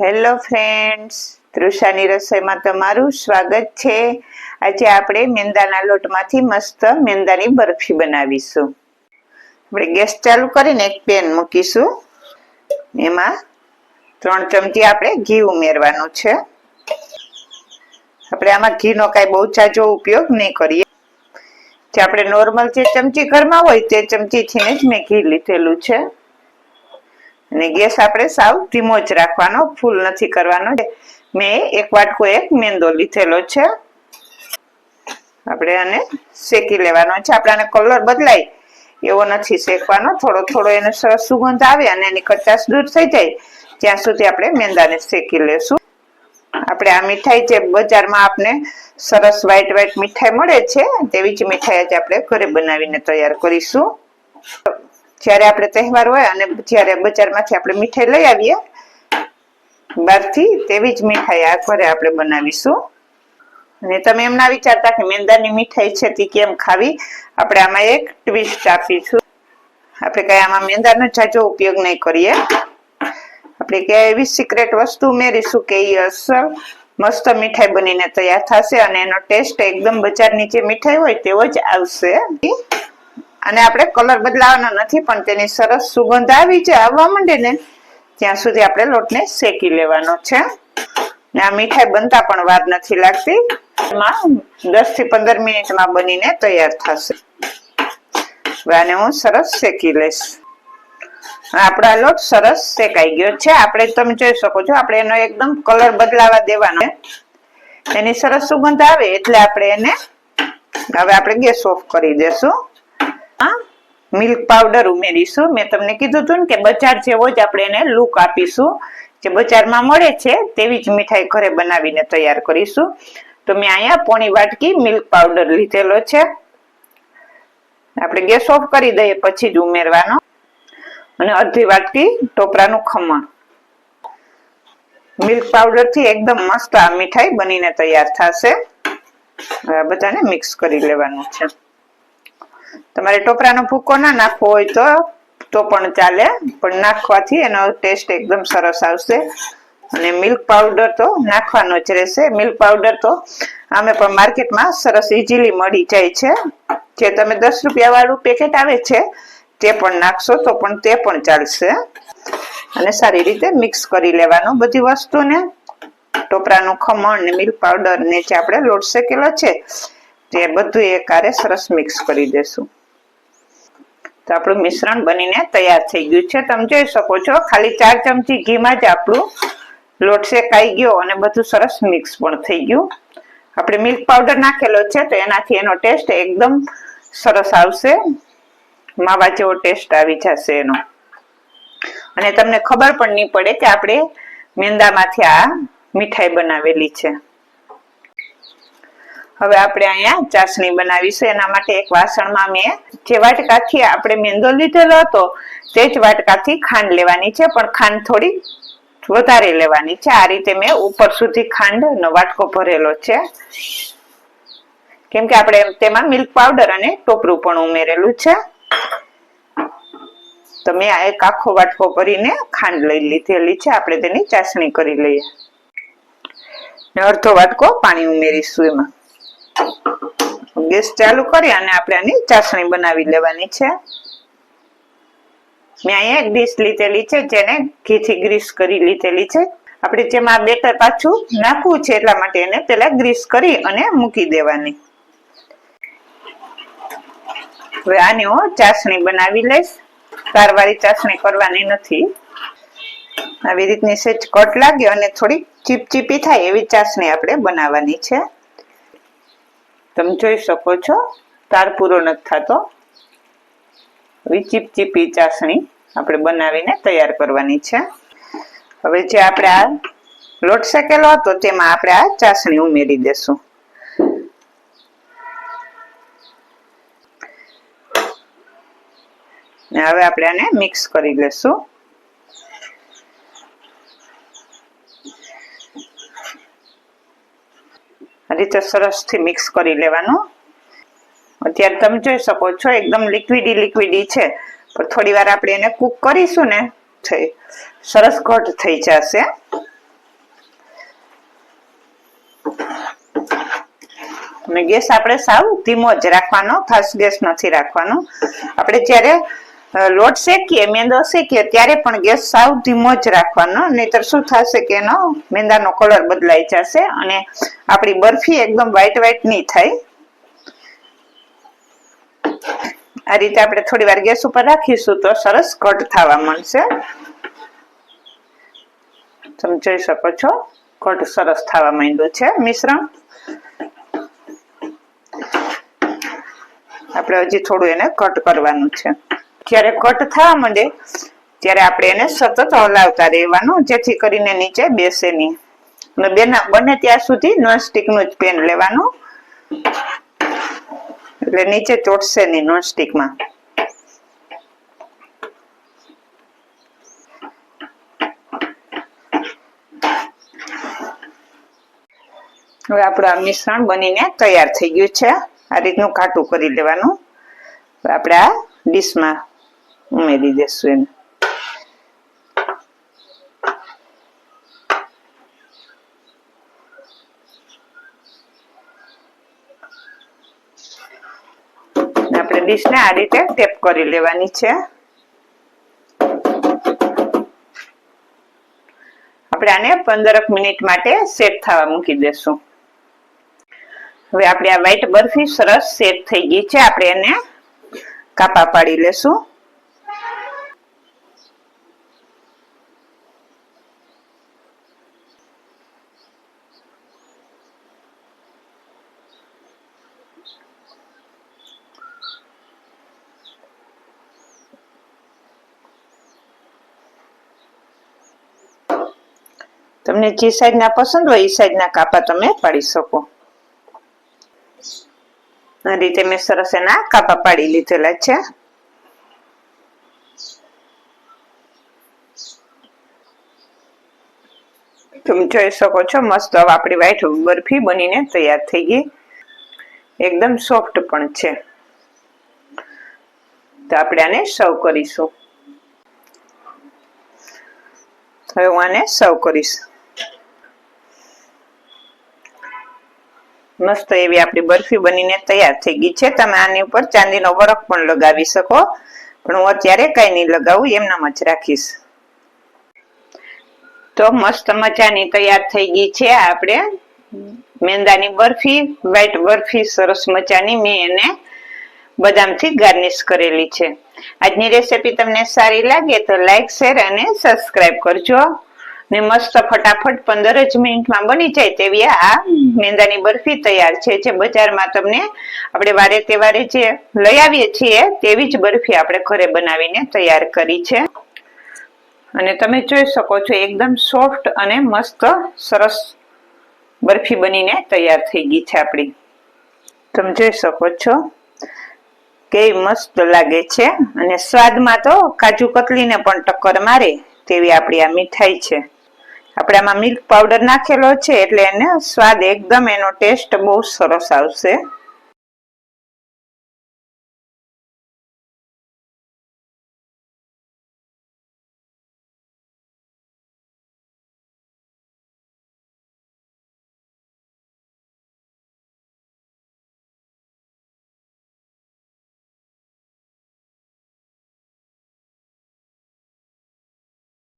Hello friends તૃષાની રસોઈમાં તમારું સ્વાગત છે. આજે આપણે મેંદાના લોટમાંથી મસ્ત મેંદાની બરફી બનાવીશું. આપણે ગેસ ચાલુ કરીને એક પેન મૂકીશું. એમાં ત્રણ ચમચી આપણે ઘી ઉમેરવાનું છે. આપણે આમાં ઘીનો કાંઈ બહુ ચાજો ઉપયોગ નહીં કરીએ. જે આપણે નોર્મલ જે ચમચી ઘરમાં હોય તે ચમચીથીને જ મેં ઘી લીધેલું છે. અને ગેસ આપણે સાવ ધીમો જ રાખવાનો, ફૂલ નથી કરવાનો. મેં એક વાટકો એક મેંદો લીધેલો છે. આપણે આને શેકી લેવાનો છે. આપણે કલર બદલાય એવો નથી શેકવાનો. થોડો થોડો એનો સરસ સુગંધ આવે અને એની કચાશ દૂર થઈ જાય. ત્યાં સુધી આપણે મેંદાને શેકી લેશું. આપણે આ મીઠાઈ જે બજારમાં આપણે સરસ વ્હાઈટ વ્હાઈટ મીઠાઈ મળે છે, તેવી જ મીઠાઈ આજે આપણે ઘરે બનાવીને તૈયાર કરીશું. જ્યારે આપણે તહેવાર હોય અને જ્યારે બજારમાંથી આપણે મીઠાઈ લઈ આવીએ, બહારથી તેવી જ મીઠાઈ આ ઘરે આપણે બનાવીશું. અને તમે એમ ના વિચારતા કે મેંદાની મીઠાઈ છે તે કેમ ખાવી? આપણે આમાં એક ટ્વિસ્ટ આપીશું. આપણે કઈ આમાં મેંદાનો જાજો ઉપયોગ નહીં કરીએ. આપણે કે એવી સિક્રેટ વસ્તુ ઉમેરીશું કે એ અસર મસ્ત મીઠાઈ બનીને તૈયાર થશે અને એનો ટેસ્ટ એકદમ બજારની જે મીઠાઈ હોય તેવો જ આવશે. અને આપણે કલર બદલાવાનો નથી, પણ તેની સરસ સુગંધ આવી છે. આવવા માંડે ને ત્યાં સુધી આપણે લોટને શેકી લેવાનો છે. ને આ મીઠાઈ બનતા પણ વાર નથી લાગતી. એમાં દસથી પંદર મિનિટમાં બનીને તૈયાર થશે. આને હું સરસ શેકી લઈશ. આપણા લોટ સરસ શેકાઈ ગયો છે. આપણે તમે જોઈ શકો છો, આપણે એનો એકદમ કલર બદલાવા દેવાનો એની સરસ સુગંધ આવે એટલે આપણે એને, હવે આપણે ગેસ ઓફ કરી દેશું. મિલ્ક પાવડર ઉમેરીશું. મેં તમને કીધું હતું કે બજાર જેવો જ આપણે એને લુક આપીશું. જે બજારમાં મળે છે, તેવી જ મીઠાઈ ઘરે બનાવીને તૈયાર કરીશું. તો મેં અહીંયા પોણી વાટકી મિલ્ક પાવડર લીધેલો છે. આપણે ગેસ ઓફ કરી દઈએ, પછી જ ઉમેરવાનો. અને અડધી વાટકી ટોપરાનું ખમણ. મિલ્ક પાવડરથી એકદમ મસ્ત આ મીઠાઈ બનીને તૈયાર થશે. બધાને મિક્સ કરી લેવાનું છે. તમારે ટોપરાનો ભૂકો ના નાખવો હોય તો તો પણ ચાલે. પણ નાખવાથી એનો ટેસ્ટ એકદમ સરસ આવશે. અને મિલ્ક પાવડર તો નાખવાનો જ રહેશે. મિલ્ક પાવડર તો અમે પણ માર્કેટમાં સરસ ઇઝીલી મળી જાય છે. જે તમે દસ રૂપિયા વાળું પેકેટ આવે છે, તે પણ નાખશો તો પણ તે પણ ચાલશે. અને સારી રીતે મિક્સ કરી લેવાનું બધી વસ્તુને. ટોપરાનું ખમણ ને મિલ્ક પાવડર ને જે આપણે લોટ શેકેલો છે તે બધું એકારે સરસ મિક્સ કરી દેશું. તો આપણું મિશ્રણ બનીને તૈયાર થઈ ગયું છે. તમે જોઈ શકો છો, ખાલી ચાર ચમચી ઘીમાં જ આપણું લોટ શેકાઈ ગયો અને બધું સરસ મિક્સ પણ થઈ ગયું. આપણે મિલ્ક પાવડર નાખેલો છે, તો એનાથી એનો ટેસ્ટ એકદમ સરસ આવશે. માવા જેવો ટેસ્ટ આવી જશે એનો. અને તમને ખબર પણ નહીં પડે કે આપણે મેંદામાંથી આ મીઠાઈ બનાવેલી છે. હવે આપણે અહીંયા ચાસણી બનાવીશું એના માટે એક વાસણમાં મેં જે વાટકાથી આપણે મેંદો લીધેલો હતો, તે જ વાટકાથી ખાંડ લેવાની છે. પણ ખાંડ થોડી વધારે લેવાની છે. આ રીતે મેં ઉપર સુધી ખાંડનો વાટકો ભરેલો છે. કેમ કે આપણે તેમાં મિલ્ક પાવડર અને ટોપરું પણ ઉમેરેલું છે. તો મેં આ એક આખો વાટકો ભરીને ખાંડ લઈ લીધેલી છે. આપણે તેની ચાસણી કરી લઈએ. અડધો વાટકો પાણી ઉમેરીશું એમાં. ગેસ ચાલુ કરી અને આપણે આની ચાસણી બનાવી લેવાની છે. મેં અહીંયા એક ડીશ લીધેલી છે, જેને ઘીથી ગ્રીસ કરી લીધેલી છે. આપણે જેમાં બેટર પાછું નાખવું છે, એટલા માટે એને પેલા ગ્રીસ કરી અને મૂકી દેવાની. હવે આની હું ચાસણી બનાવી લઈશ. કારવાળી ચાસણી કરવાની નથી. આવી રીતની સેજ કટ લાગે અને થોડી ચીપચીપી થાય એવી ચાસણી આપણે બનાવવાની છે. તમે જોઈ શકો છો, તાર પૂરો નથી થતો. આવી ચીપચીપી ચાસણી આપણે બનાવીને તૈયાર કરવાની છે. હવે જે આપણે આ લોટ શેકેલો હતો તેમાં આપણે આ ચાસણી ઉમેરી દેશું. હવે આપણે આને મિક્સ કરી લેશું. રીતે સરસથી મિક્સ કરી લેવાનું. અત્યારે તમે જોઈ શકો છો, એકદમ લિક્વિડી લિક્વિડી છે. પણ થોડી વાર આપણે એને કૂક કરીશું ને થઈ સરસ ઘટ થઈ જશે. અને ગેસ આપણે સાવ ધીમો જ રાખવાનો ફાસ્ટ ગેસ નથી રાખવાનો. આપણે જ્યારે લોટ શેકીએ, મેંદો શેકીએ, ત્યારે પણ ગેસ સાવ ધીમો જ રાખવાનો, નહીતર શું થશે કે એનો મેંદાનો કલર બદલાઈ જશે અને આપણી બરફી એકદમ વ્હાઈટ વ્હાઈટ નહીં થાય. આ રીતે આપણે થોડી વાર ગેસ ઉપર રાખીશું તો સરસ કટ થવા મળશે તમે જોઈ શકો છો, કટ સરસ થવા માંડ્યું છે, મિશ્રણ. આપણે હજી થોડું એને કટ કરવાનું છે. જ્યારે કટ થવા માંડે, ત્યારે આપણે એને સતત હલાવતા રહેવાનું, જેથી કરીને નીચે બેસે નહીં. અને બેના, બને ત્યાં સુધી નોનનું જ પેન લેવાનું. એટલે નીચે ચોટશે નહીં નોનમાં હવે આપણું આ મિશ્રણ બનીને તૈયાર થઈ ગયું છે. આ રીતનું કાટું કરી લેવાનું. આપણે આ ડીશમાં એને ને આપણે ડીશને આ રીતે ટેપ કરી લેવાની છે. આપણે આને પંદરક મિનિટ માટે સેટ થવા મૂકી દેશું. હવે આપણે આ વ્હાઈટ બરફી સરસ સેટ થઈ ગઈ છે. આપણે એને કાપા પાડી લેશું. તમને જે સાઈઝના પસંદ હોય એ સાઈઝના કાપા તમે પાડી શકો. આ રીતે મેં સરસ એના કાપા પાડી લીધેલા છે. તમે જોઈ શકો છો, મસ્ત હવે આપણી વ્હાઈટ બરફી બનીને તૈયાર થઈ ગઈ. એકદમ સોફ્ટ પણ છે. તો આપણે આને સર્વ કરીશું. હવે હું આને સર્વ કરીશ. મસ્ત એવી આપણી બરફી બનીને તૈયાર થઈ ગઈ છે. તમે આની ઉપર ચાંદીનો વરખ પણ લગાવી શકો. પણ હું અત્યારે કઈ નહીં લગાવું, એમનામ જ રાખીશ. તો મસ્ત મજાની તૈયાર થઈ ગઈ છે આપણે. મેંદાની બરફી, વ્હાઈટ બરફી, સરસ મજાની મેં એને બદામથી ગાર્નિશ કરેલી છે. આજની રેસીપી તમને સારી લાગે તો લાઈક, શેર અને સબસ્ક્રાઇબ કરજો. ને મસ્ત ફટાફટ પંદર જ મિનિટમાં બની જાય તેવી આ મેંદાની બરફી તૈયાર છે જે બજારમાં તમને આપણે વારે તહેવારે જે લઈ આવીએ છીએ તેવી જ બરફી આપણે ઘરે બનાવીને તૈયાર કરી છે. અને તમે જોઈ શકો છો એકદમ સોફ્ટ અને મસ્ત સરસ બરફી બનીને તૈયાર થઈ ગઈ છે આપણી. તમે જોઈ શકો છો કેવી મસ્ત લાગે છે અને સ્વાદમાં તો કાજુ કતલીને પણ ટક્કર મારે તેવી આપણી આ મીઠાઈ છે. આપણે આમાં મિલ્ક પાવડર નાખેલો છે એટલે એને સ્વાદ એકદમ એનો ટેસ્ટ બહુ સરસ આવશે.